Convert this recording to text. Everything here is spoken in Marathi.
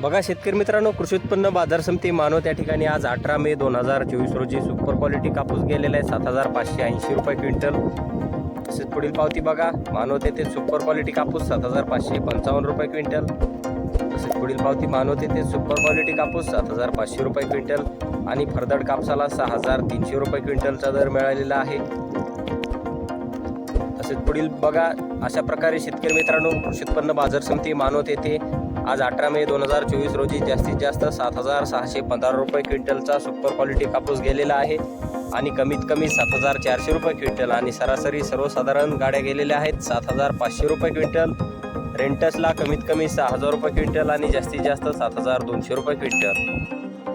बघा शेतकरी मित्रांनो कृषी उत्पन्न बाजार समिती मानव त्या ठिकाणी आज अठरा मे दोन हजार चोवीस रोजी सुपर क्वालिटी कापूस गेलेला आहे सात हजार पाचशे ऐंशी रुपये क्विंटल. तसेच पुढील पावती बघा मानवत येथे सुपर क्वालिटी कापूस सात हजार पाचशे पंचावन्न रुपये क्विंटल. तसेच पुढील पावती मानवत येथे सुपर क्वालिटी कापूस सात हजार पाचशे रुपये क्विंटल. आणि फरदड कापसाला सहा हजार तीनशे रुपये क्विंटलचा दर मिळालेला आहे. तसेच पुढील बघा अशा प्रकारे शेतकरी मित्रांनो कृषी उत्पन्न बाजार समिती मानवत येथे आज अठरा मे दोन हजार चोवीस रोजी जास्तीत जास्त सात हजार सहाशे पंधरा रुपये क्विंटलचा सुपर क्वालिटी कापूस गेलेला आहे. आणि कमीत कमी सात हजार चारशे रुपये क्विंटल आणि सरासरी सर्वसाधारण गाड्या गेलेल्या आहेत सात हजार पाचशे रुपये क्विंटल. रेंटसला कमीत कमी सहा हजार रुपये क्विंटल आणि जास्तीत जास्त सात हजार दोनशे रुपये क्विंटल.